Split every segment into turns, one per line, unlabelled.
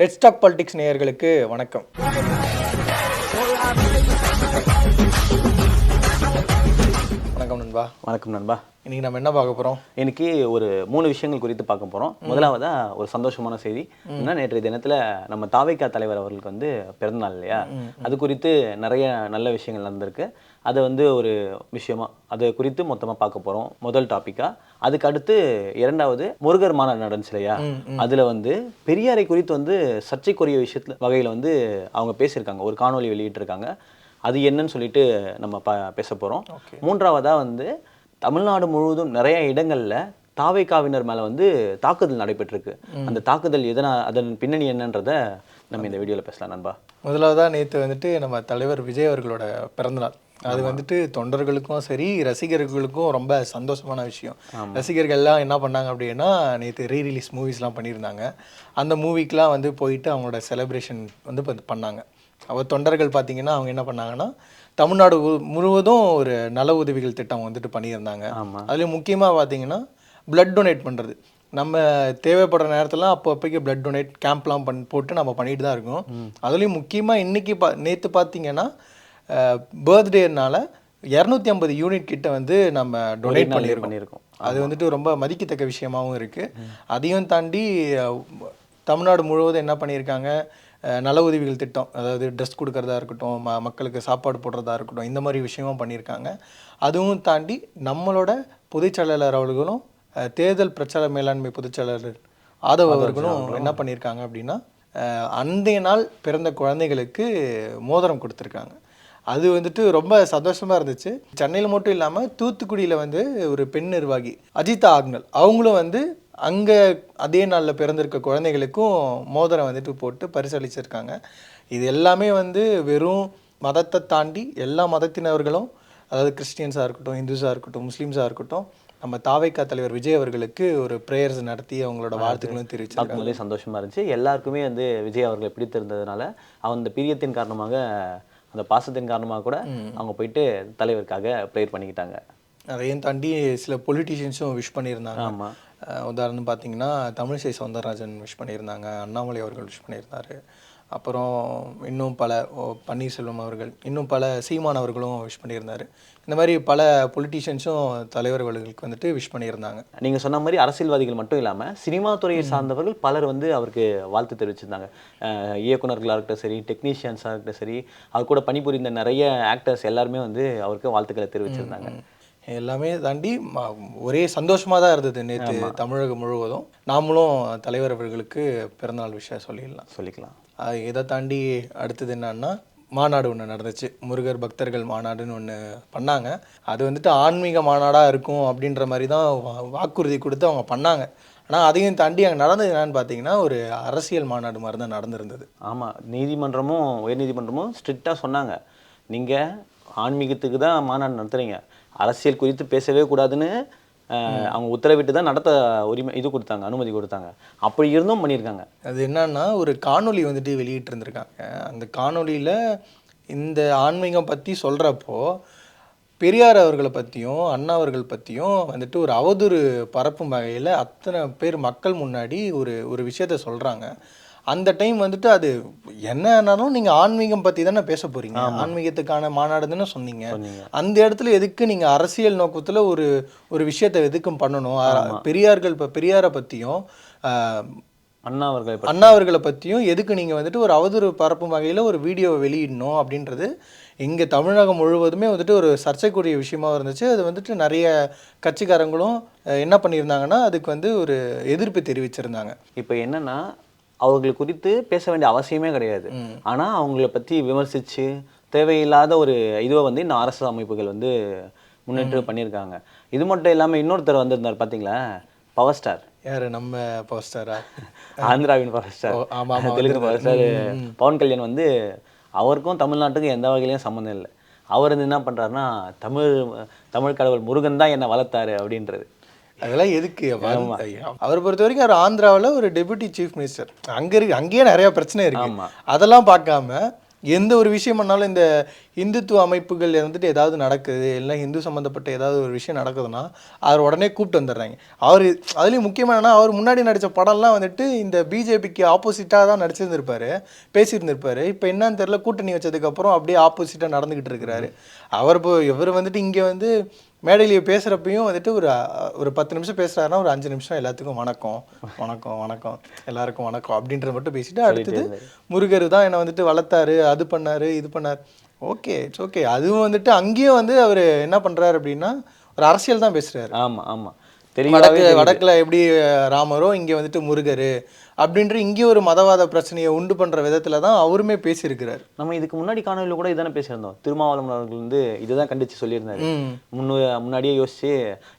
Let's talk politics நேயர்களுக்கு வணக்கம். நண்பா.
வணக்கம் நண்பா.
இன்னைக்கு நம்ம என்ன பார்க்க போறோம்?
இன்னைக்கு ஒரு மூணு விஷயங்கள் குறித்து பார்க்க போறோம். முதலாவதா ஒரு சந்தோஷமான செய்தி. என்ன நேற்றைய தினத்துல நம்ம தாவைக்கா தலைவர் அவர்களுக்கு வந்து பிறந்தநாள் இல்லையா? அது குறித்து நிறைய நல்ல விஷயங்கள் நடந்திருக்கு. அதை வந்து ஒரு விஷயமா அது குறித்து மொத்தமா பார்க்க போறோம். முதல் டாபிக்கா அதுக்கு அடுத்து இரண்டாவது முருகர் மாநாடு நடந்துச்சு இல்லையா? அதுல வந்து பெரியாரை குறித்து வந்து சர்ச்சைக்குரிய விஷயத்துல வகையில வந்து அவங்க பேசியிருக்காங்க. ஒரு காணொளி வெளியிட்டிருக்காங்க. அது என்னன்னு சொல்லிட்டு நம்ம ப பேச போறோம். மூன்றாவதா வந்து தமிழ்நாடு முழுவதும் நிறைய இடங்கள்ல தாவைக்காவினர் மேல வந்து தாக்குதல் நடைபெற்றிருக்கு. அந்த தாக்குதல் எதனா அதன் பின்னணி என்னன்றத நம்ம இந்த வீடியோல பேசலாம் நண்பா.
முதலாவதா நேற்று வந்துட்டு நம்ம தலைவர் விஜய் அவர்களோட பிறந்தநாள். அது வந்துட்டு தொண்டர்களுக்கும் சரி ரசிகர்களுக்கும் ரொம்ப சந்தோஷமான விஷயம். ரசிகர்கள்லாம் என்ன பண்ணாங்க அப்படின்னா நேற்று ரீ ரிலீஸ் மூவிஸ்லாம் பண்ணியிருந்தாங்க. அந்த மூவிக்கெலாம் வந்து போயிட்டு அவங்களோட செலிப்ரேஷன் வந்து பண்ணாங்க. அவர் தொண்டர்கள் பார்த்தீங்கன்னா அவங்க என்ன பண்ணாங்கன்னா தமிழ்நாடு முழுவதும் ஒரு நல உதவிகள் திட்டம் வந்துட்டு பண்ணியிருந்தாங்க. அதுலேயும் முக்கியமாக பார்த்தீங்கன்னா blood டொனேட் பண்ணுறது நம்ம தேவைப்படுற நேரத்தில் அப்போ அப்போக்கி பிளட் டொனேட் கேம்ப்லாம் பண் போட்டு நம்ம பண்ணிட்டு தான் இருக்கோம். அதுலேயும் முக்கியமாக இன்னைக்கு பா நேற்று பார்த்தீங்கன்னா பர்த்டேனால இரநூத்தி ஐம்பது யூனிட் கிட்ட வந்து நம்ம டொனேட் பண்ணியிருக்கோம்.
பண்ணியிருக்கோம்.
அது வந்துட்டு ரொம்ப மதிக்கத்தக்க விஷயமாவும் இருக்குது அதையும் தாண்டி தமிழ்நாடு முழுவதும் என்ன பண்ணியிருக்காங்க நல உதவிகள் திட்டம் அதாவது ட்ரெஸ் கொடுக்கறதா இருக்கட்டும் ம மக்களுக்கு சாப்பாடு போடுறதா இருக்கட்டும் இந்த மாதிரி விஷயமும் பண்ணியிருக்காங்க. அதுவும் தாண்டி நம்மளோட பொதுச் செயலாளர் அவர்களும் தேர்தல் பிரச்சார மேலாண்மை பொதுச் செயலாளர் ஆதவ் அவர்களும் என்ன பண்ணியிருக்காங்க அப்படின்னா அன்றைய நாள் பிறந்த குழந்தைகளுக்கு மோதிரம் கொடுத்துருக்காங்க. அது வந்துட்டு ரொம்ப சந்தோஷமா இருந்துச்சு. சென்னையில் மட்டும் இல்லாமல் தூத்துக்குடியில் வந்து ஒரு பெண் நிர்வாகி அஜிதா ஆக்னல். அவங்களும் வந்து அங்கே அதே நாளில் பிறந்திருக்க குழந்தைகளுக்கும் மோதிரம் வந்துட்டு போட்டு பரிசளிச்சிருக்காங்க. இது எல்லாமே வந்து வெறும் மதத்தை தாண்டி எல்லா மதத்தினர்களும் அதாவது கிறிஸ்டியன்ஸாக இருக்கட்டும் இந்துஸாக இருக்கட்டும் முஸ்லீம்ஸாக இருக்கட்டும் நம்ம தாவைக்கா தலைவர் விஜய் அவர்களுக்கு ஒரு ப்ரேயர்ஸ் நடத்தி அவங்களோட வாழ்த்துக்களும் தெரிவிச்சிருக்காங்க.
பார்க்கும்போதே சந்தோஷமா இருந்துச்சு. எல்லாருக்குமே வந்து விஜய் அவர்களை பிடித்திருந்ததுனால அந்த பிரியத்தின் காரணமாக அந்த பாசத்தின் காரணமாக கூட அவங்க போயிட்டு தலைவருக்காக ப்ரேயர் பண்ணிக்கிட்டாங்க.
அதையும் தாண்டி சில பொலிட்டீஷியன்ஸும் விஷ் பண்ணியிருந்தாங்க.
ஆமா.
அஹ் உதாரணம் பார்த்தீங்கன்னா தமிழிசை சவுந்தரராஜன் விஷ் பண்ணியிருந்தாங்க அண்ணாமலை அவர்கள் விஷ் பண்ணியிருந்தாரு. அப்புறம் இன்னும் பல ஓ, பன்னீர்செல்வம் அவர்கள் இன்னும் பல சீமான் அவர்களும் விஷ் பண்ணியிருந்தாரு. இந்த மாதிரி பல பொலிட்டீஷியன்ஸும் தலைவர்களுக்கு வந்துட்டு விஷ் பண்ணியிருந்தாங்க.
நீங்க சொன்ன மாதிரி அரசியல்வாதிகள் மட்டும் இல்லாம சினிமா துறையை சார்ந்தவர்கள் பலர் வந்து அவருக்கு வாழ்த்து தெரிவிச்சிருந்தாங்க. அஹ் இயக்குனர்களா இருக்கட்டும் சரி டெக்னீஷியன்ஸாக இருக்கட்டும் சரி அவர் கூட பணிபுரிந்த நிறைய ஆக்டர்ஸ் எல்லாருமே வந்து அவருக்கு வாழ்த்துக்களை தெரிவிச்சிருந்தாங்க.
எல்லாமே தாண்டி ஒரே சந்தோஷமாக தான் இருந்தது நேற்று தமிழகம் முழுவதும். நாமளும் தலைவர் அவர்களுக்கு பிறந்தநாள் விஷயம் சொல்லிடலாம்.
சொல்லிக்கலாம்.
இதை தாண்டி அடுத்தது என்னன்னா மாநாடு ஒன்று நடந்துச்சு. முருகர் பக்தர்கள் மாநாடுன்னு ஒன்று பண்ணாங்க. அது வந்துட்டு ஆன்மீக மாநாடாக இருக்கும் அப்படின்ற மாதிரி தான் வாக்குறுதி கொடுத்து அவங்க பண்ணாங்க. ஆனால் அதையும் தாண்டி அங்கே நடந்தது என்னன்னு பார்த்தீங்கன்னா ஒரு அரசியல் மாநாடு மாதிரி தான் நடந்திருந்தது.
ஆமா. நீதிமன்றமும் உயர்நீதிமன்றமும் ஸ்ட்ரிக்டாக சொன்னாங்க. நீங்க ஆன்மீகத்துக்கு தான் மாநாடு நடத்துறீங்க. அரசியல் குறித்து பேசவே கூடாதுன்னு அவங்க உத்தரவிட்டு தான் நடத்த உரிமை இது கொடுத்தாங்க அனுமதி கொடுத்தாங்க. அப்படி இருந்தும் பண்ணியிருக்காங்க.
அது என்னன்னா ஒரு காணொளி வந்துட்டு வெளியிட்டு இருந்திருக்காங்க அந்த காணொளியில் இந்த ஆன்மீகம் பற்றி சொல்கிறப்போ பெரியார் அவர்களை பற்றியும் அண்ணா அவர்கள் பற்றியும் வந்துட்டு ஒரு அவதூறு பரப்பும் வகையில் அத்தனை பேர் மக்கள் முன்னாடி ஒரு ஒரு விஷயத்த சொல்கிறாங்க அந்த டைம் வந்துட்டு அது என்னன்னாலும் நீங்கள் ஆன்மீகம் பற்றி தானே பேச போகிறீங்க ஆன்மீகத்துக்கான மாநாடு தானே சொன்னீங்க. அந்த இடத்துல எதுக்கு நீங்க அரசியல் நோக்கத்துல ஒரு ஒரு விஷயத்தை எதுக்கும் பண்ணணும்? பெரியார்கள் இப்ப பெரியாரை பத்தியும் ஆஹ்,
அண்ணா அவர்களை பற்றி
அண்ணா அவர்களை பத்தியும் எதுக்கு நீங்க வந்துட்டு ஒரு அவதூறு பரப்பும் வகையில ஒரு வீடியோவை வெளியிடணும் அப்படின்றது இங்க தமிழகம் முழுவதுமே வந்துட்டு ஒரு சர்ச்சைக்குரிய விஷயமா இருந்துச்சு. அது வந்துட்டு நிறைய கட்சிக்காரங்களும் என்ன பண்ணியிருந்தாங்கன்னா அதுக்கு வந்து ஒரு எதிர்ப்பு தெரிவிச்சிருந்தாங்க.
இப்போ என்னன்னா அவர்கள் குறித்து பேச வேண்டிய அவசியமே கிடையாது. ஆனா அவங்கள பத்தி விமர்சிச்சு தேவையில்லாத ஒரு இதுவை வந்து இந்த அரசு அமைப்புகள் வந்து முன்னெடுத்து பண்ணியிருக்காங்க. இது மட்டும் இல்லாம இன்னொருத்தர் வந்திருந்தார் பாத்தீங்களா? Power star.
யாரு? நம்ம போஸ்டரா
ஆந்திராவின் பவர் ஸ்டார்.
ஓ, ஆமா, ஆமா,
தெலுங்கு பவர் ஸ்டார் பவன் கல்யாண் வந்து அவருக்கும் தமிழ்நாட்டுக்கும் எந்த வகையிலையும் சம்மந்தம் இல்லை. அவர் வந்து என்ன பண்றாருன்னா தமிழ் தமிழ் கடவுள் முருகன் தான் என்னை வளர்த்தாரு அப்படின்றது.
அதெல்லாம் எதுக்கு? அவர் பொறுத்த வரைக்கும் அவர் ஆந்திராவில் ஒரு டெபுட்டி சீஃப் மினிஸ்டர் அங்க இருக்கு அங்கேயே நிறைய பிரச்சனை இருக்கு. அதெல்லாம் பார்க்காம எந்த ஒரு விஷயம் பண்ணாலும் இந்த இந்துத்துவ அமைப்புகள் வந்துட்டு ஏதாவது நடக்குது இல்லை இந்து சம்மந்தப்பட்ட ஏதாவது ஒரு விஷயம் நடக்குதுன்னா அவர் உடனே கூப்பிட்டு வந்துடுறாங்க. அவர் அதுலேயும் முக்கியமாக என்னன்னா அவர் முன்னாடி நடித்த படம்லாம் வந்துட்டு இந்த பிஜேபிக்கு ஆப்போசிட்டாக தான் நடிச்சிருந்திருப்பாரு பேசியிருந்திருப்பாரு. இப்போ என்னன்னு தெரியல கூட்டணி வச்சதுக்கப்புறம் அப்படியே ஆப்போசிட்டாக நடந்துக்கிட்டு இருக்கிறாரு. அவர் இப்போ இவர் வந்துட்டு இங்கே வந்து மேடையில் பேசுகிறப்பையும் வந்துட்டு ஒரு ஒரு பத்து நிமிஷம் பேசுகிறாருன்னா ஒரு அஞ்சு நிமிஷம் எல்லாத்துக்கும் வணக்கம் வணக்கம் வணக்கம் எல்லாருக்கும் வணக்கம் அப்படின்றத மட்டும் பேசிட்டு அடுத்தது முருகர் தான் என்னை வந்துட்டு வளர்த்தாரு அது பண்ணாரு இது பண்ணார். ஓகே இட்ஸ் ஓகே அதுவும் வந்துட்டு அங்கேயும் வந்து அவர் என்ன பண்ணுறாரு அப்படின்னா ஒரு அரசியல் தான் பேசுகிறாரு
ஆமா ஆமா. தெளிவாகவே
வடக்கு வடக்கில் எப்படி ராமரோ இங்கே வந்துட்டு முருகர் அப்படின்ற இங்கே ஒரு மதவாத பிரச்சனையை உண்டு பண்ணுற விதத்தில் தான் அவருமே பேசியிருக்கிறார்.
நம்ம இதுக்கு முன்னாடி காணொலியில் கூட இதானே பேசியிருந்தோம். திருமாவளவன் அவர்கள் வந்து இதுதான் கண்டிச்சு சொல்லியிருந்தாரு. முன்னு முன்னாடியே யோசிச்சு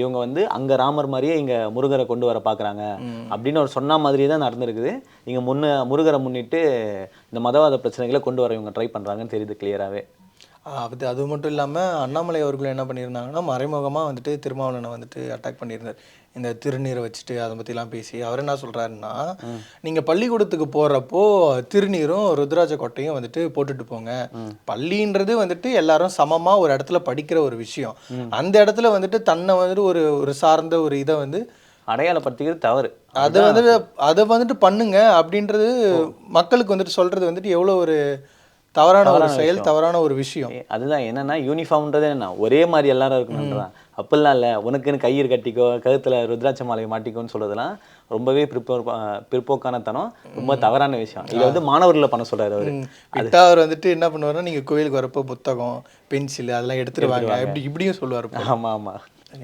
இவங்க வந்து அங்க ராமர் மாதிரியே இங்க முருகரை கொண்டு வர பாக்குறாங்க அப்படின்னு அவர் சொன்ன மாதிரியே தான் நடந்திருக்குது. இங்க முன்ன முருகரை முன்னிட்டு இந்த மதவாத பிரச்சனைகளை கொண்டு வர இவங்க ட்ரை பண்றாங்கன்னு தெரியுது கிளியராகவே
அது அது மட்டும் இல்லாமல் அண்ணாமலை அவர்களும் என்ன பண்ணியிருந்தாங்கன்னா மறைமுகமாக வந்துட்டு திருமாவளவனை வந்துட்டு அட்டாக் பண்ணியிருந்தார். இந்த திருநீரை வச்சுட்டு அதை பற்றிலாம் பேசி அவர் என்ன சொல்கிறாருன்னா நீங்கள் பள்ளிக்கூடத்துக்கு போகிறப்போ திருநீரும் ருத்ராஜ கொட்டையும் வந்துட்டு போட்டுட்டு போங்க. பள்ளின்றது வந்துட்டு எல்லாரும் சமமாக ஒரு இடத்துல படிக்கிற ஒரு விஷயம். அந்த இடத்துல வந்துட்டு தன்னை வந்துட்டு ஒரு ஒரு சார்ந்த ஒரு இதை வந்து
அடையாளப்படுத்திக்கிறது தவறு.
அதை வந்துட்டு அதை வந்துட்டு பண்ணுங்க அப்படின்றது மக்களுக்கு வந்துட்டு சொல்றது வந்துட்டு எவ்வளோ ஒரு தவறான ஒரு செயல் தவறான ஒரு விஷயம்.
அதுதான் என்னன்னா யூனிஃபார்ம்ன்றது என்ன ஒரே மாதிரி எல்லாரும் இருக்கணும்ன்றான் அப்படிலாம் இல்லை உனக்குன்னு கயிறு கட்டிக்கோ கழுத்துல ருத்ராட்ச மாலையை மாட்டிக்கோன்னு சொல்றதெல்லாம் ரொம்பவே பிற்போ பிற்போக்கான தனம் ரொம்ப தவறான விஷயம். இதை வந்து மாணவர்களை பண்ண சொல்றாரு அவரு.
விட்டா அவர் வந்துட்டு என்ன பண்ணுவாருன்னா நீங்க கோயிலுக்கு வரப்போ புத்தகம் பென்சில் அதெல்லாம் எடுத்துட்டு வாங்க. இப்படி இப்படியும் சொல்லுவார்
ஆமா ஆமா.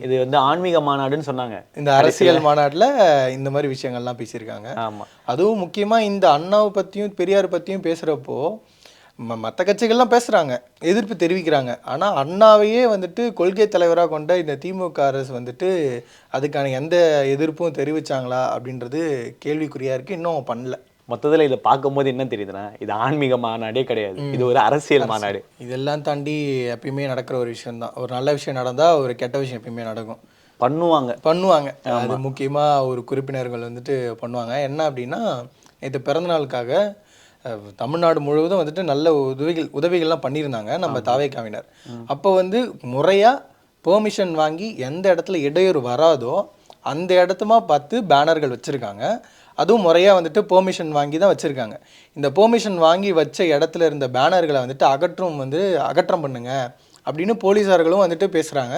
இது வந்து ஆன்மீக மாநாடுன்னு சொன்னாங்க.
இந்த அரசியல் மாநாட்டுல இந்த மாதிரி விஷயங்கள்லாம் பேசியிருக்காங்க.
ஆமா.
அதுவும் முக்கியமா இந்த அண்ணாவை பத்தியும் பெரியார் பத்தியும் பேசுறப்போ ம- மத்த கட்சிகள்லாம் பேசுறாங்க எதிர்ப்பு தெரிவிக்கிறாங்க. ஆனா அண்ணாவையே வந்துட்டு கொள்கை தலைவரா கொண்ட இந்த திமுக அரசு வந்துட்டு அதுக்கான எந்த எதிர்ப்பும் தெரிவிச்சாங்களா அப்படின்றது கேள்விக்குறியா இருக்கு. இன்னும் பண்ணல.
மொத்தத்துல இதை பார்க்கும்போது என்ன தெரியுதுன்னா இது ஆன்மீக மாநாடே கிடையாது. இது ஒரு அரசியல் மாநாடு.
இதெல்லாம் தாண்டி எப்பயுமே நடக்கிற ஒரு விஷயம் தான் ஒரு நல்ல விஷயம் நடந்தா ஒரு கெட்ட விஷயம் எப்பயுமே நடக்கும்.
பண்ணுவாங்க.
பண்ணுவாங்க. அது முக்கியமா ஒரு குறிப்பினர்கள் வந்துட்டு பண்ணுவாங்க. என்ன அப்படின்னா இது பிறந்த நாளுக்காக அஹ், தமிழ்நாடு முழுவதும் வந்துட்டு நல்ல உதவிகள் உதவிகள்லாம் பண்ணியிருந்தாங்க நம்ம தாவேக்காவினர் அப்போ வந்து முறையா பெர்மிஷன் வாங்கி எந்த இடத்துல இடையூறு வராதோ அந்த இடத்துமா பார்த்து பேனர்கள் வச்சுருக்காங்க. அதுவும் முறையாக வந்துட்டு பெர்மிஷன் வாங்கி தான் வச்சுருக்காங்க. இந்த பெர்மிஷன் வாங்கி வச்ச இடத்துல இருந்த பேனர்களை வந்துட்டு அகற்றும் வந்து அகற்றம் பண்ணுங்க. அப்படின்னு போலீஸார்களும் வந்துட்டு பேசுகிறாங்க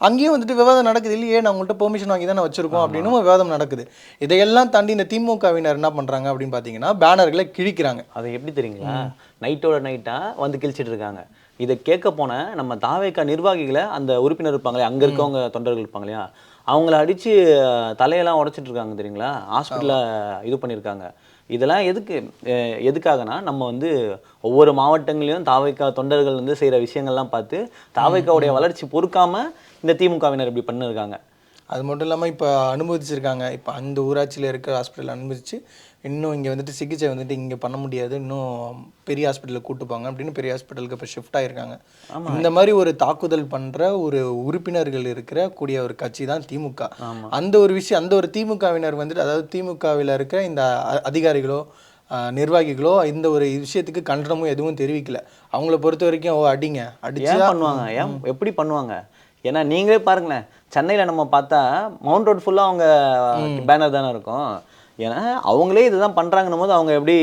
அங்கேயும் வந்துட்டு விவாதம் நடக்குது. இல்லையே நான் உங்கள்கிட்ட பெர்மிஷன் வாங்கி தானே வச்சுருக்கோம் அப்படின்னு விவாதம் நடக்குது. இதையெல்லாம் தாண்டி இந்த திமுகவினர் என்ன பண்ணுறாங்க அப்படின்னு பார்த்தீங்கன்னா பேனர்களை கிழிக்கிறாங்க.
அது எப்படி தெரியுங்களா? நைட்டோட நைட்டா வந்து கிழிச்சிட்டு இருக்காங்க. இதை கேட்க போன நம்ம தாவேக்கா நிர்வாகிகளை அந்த உறுப்பினர் இருப்பாங்களே அங்க இருக்கவங்க தொண்டர்கள் இருப்பாங்க இல்லையா? அவங்கள அடிச்சு அஹ், தலையெல்லாம் உடைச்சிட்டு இருக்காங்க தெரியுங்களா? ஹாஸ்பிட்டல்ல இது பண்ணியிருக்காங்க. இதெல்லாம் எதுக்கு? எதுக்காகனா நம்ம வந்து ஒவ்வொரு மாவட்டங்களையும் தாவைக்கா தொண்டர்கள் வந்து செய்யற விஷயங்கள்லாம் பார்த்து தாவைக்காவுடைய வளர்ச்சி பொறுக்காம இந்த திமுகவினர் இப்படி பண்ணிருக்காங்க.
அது மட்டும் இல்லாமல் இப்போ அனுமதிச்சிருக்காங்க. இப்போ அந்த ஊராட்சியில் இருக்கிற ஹாஸ்பிட்டல் அனுமதிச்சு இன்னும் இங்கே வந்துட்டு சிகிச்சை வந்துட்டு இங்கே பண்ண முடியாது. இன்னும் பெரிய ஹாஸ்பிட்டலுக்கு கூட்டு போங்க அப்படின்னு பெரிய ஹாஸ்பிட்டலுக்கு இப்போ ஷிஃப்ட் ஆயிருக்காங்க. இந்த மாதிரி ஒரு தாக்குதல் பண்ணுற ஒரு உறுப்பினர்கள் இருக்கிற கூடிய ஒரு கட்சி தான் திமுக. அந்த ஒரு விஷயம் அந்த ஒரு திமுகவினர் வந்துட்டு அதாவது திமுகவில் இருக்கிற இந்த அதிகாரிகளோ நிர்வாகிகளோ இந்த ஒரு விஷயத்துக்கு கண்டனமும் எதுவும் தெரிவிக்கல. அவங்கள பொறுத்த வரைக்கும் ஓ அடிங்க. அடிச்சு
பண்ணுவாங்க? ஏன் எப்படி பண்ணுவாங்க? ஏன்னா நீங்களே பாருங்களேன் சென்னையில நம்ம பார்த்தா மவுண்ட் ரோட் ஃபுல்லா அவங்க பேனர் தானே இருக்கும். ஏன்னா அவங்களே இதுதான் பண்றாங்கன்னும் போது அவங்க எப்படி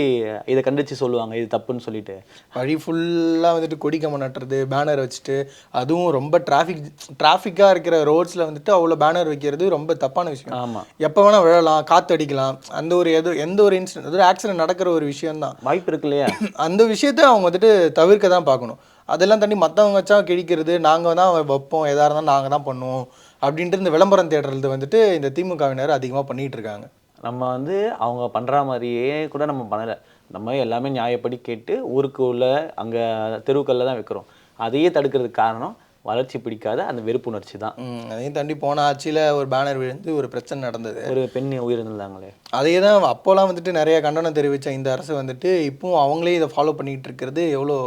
இதை கண்டிச்சு சொல்லுவாங்க இது தப்புன்னு சொல்லிட்டு?
வழி ஃபுல்லாக வந்துட்டு கொடி கம்பம் நட்டுறது பேனர் வச்சுட்டு அதுவும் ரொம்ப டிராஃபிக் டிராஃபிக்காக இருக்கிற ரோட்ஸில் வந்துட்டு அவ்வளோ பேனர் வைக்கிறது ரொம்ப தப்பான விஷயம்.
ஆமா.
எப்போ வேணால் விழலாம் காற்று அடிக்கலாம் அந்த ஒரு எது எந்த ஒரு இன்சிடென்ட் அது ஆக்சிடென்ட் நடக்கிற ஒரு விஷயம்தான்.
வாய்ப்பு இருக்கு இல்லையா?
அந்த விஷயத்தை அவங்க வந்துட்டு தவிர்க்க தான் பார்க்கணும். அதெல்லாம் தாண்டி மற்றவங்க வச்சா கிழிக்கிறது நாங்கள் தான் வைப்போம் எதாக இருந்தாலும் நாங்கள் தான் பண்ணுவோம் அப்படின்ட்டு இந்த விளம்பரம் தேடுறது வந்துட்டு இந்த திமுகவினர் அதிகமாக பண்ணிட்டு இருக்காங்க.
நம்ம வந்து அவங்க பண்ற மாதிரியே கூட நம்ம பண்ணல. நம்ம எல்லாமே நியாயப்படி கேட்டு ஊருக்கு உள்ள அங்க தெருவுக்கள்ல தான் வைக்கிறோம். அதையே தடுக்கிறதுக்கு காரணம் வளர்ச்சி பிடிக்காத அந்த வெறுப்புணர்ச்சி தான்.
அதையும் தாண்டி போன ஆட்சியில் ஒரு பேனர் விழுந்து ஒரு பிரச்சனை நடந்தது.
ஒரு பெண் உயிரிழந்தாங்களே.
அதே தான் அப்போலாம் வந்துட்டு நிறைய கண்டனம் தெரிவித்த இந்த அரசு வந்துட்டு இப்பவும் அவங்களே இதை ஃபாலோ பண்ணிட்டு இருக்கிறது எவ்வளோ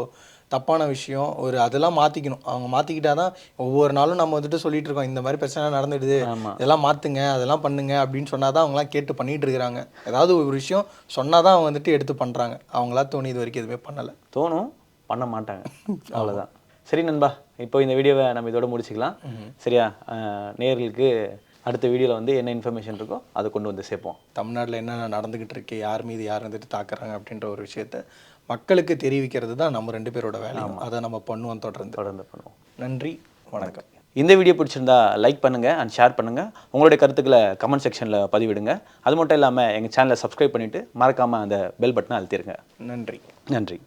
தப்பான விஷயம் ஒரு அதெல்லாம் மாற்றிக்கணும் அவங்க மாற்றிக்கிட்டா தான் ஒவ்வொரு நாளும் நம்ம வந்துட்டு சொல்லிட்டு இருக்கோம் இந்த மாதிரி பிரச்சனை நடந்துடுது இதெல்லாம் மாற்றுங்க அதெல்லாம் பண்ணுங்க அப்படின்னு சொன்னால் தான் அவங்களாம் கேட்டு பண்ணிட்டு இருக்கிறாங்க. ஏதாவது ஒரு விஷயம் சொன்னால் தான் அவங்க வந்துட்டு எடுத்து பண்ணுறாங்க அவங்களா தோணி இது வரைக்கும் எதுவுமே பண்ணலை.
தோணும் பண்ண மாட்டாங்க. அவ்வளவுதான். சரி நண்பா இப்போ இந்த வீடியோவை நம்ம இதோட முடிச்சுக்கலாம். சரியா? அஹ், நேயர்களுக்கு அடுத்த வீடியோவில் வந்து என்ன இன்ஃபர்மேஷன் இருக்கோ அதை கொண்டு வந்து சேர்ப்போம்.
தமிழ்நாட்டில் என்ன நடந்துக்கிட்டு இருக்கு யார் மீது யார் வந்துட்டு தாக்குறாங்க அப்படின்ற ஒரு விஷயத்த மக்களுக்கு தெரிவிக்கிறது தான் நம்ம ரெண்டு பேரோட வேலை. அதை நம்ம பண்ணுவோம் தொடர்ந்து.
தொடர்ந்து பண்ணுவோம்.
நன்றி வணக்கம்.
இந்த வீடியோ பிடிச்சிருந்தா லைக் பண்ணுங்க அண்ட் ஷேர் பண்ணுங்க. உங்களுடைய கருத்துக்களை கமெண்ட் செக்ஷனில் பதிவிடுங்க. அது மட்டும் இல்லாமல் எங்கள் சேனலை சப்ஸ்கிரைப் பண்ணிட்டு மறக்காம அந்த பெல் பட்டனை அழுத்திடுங்க
நன்றி.
நன்றி.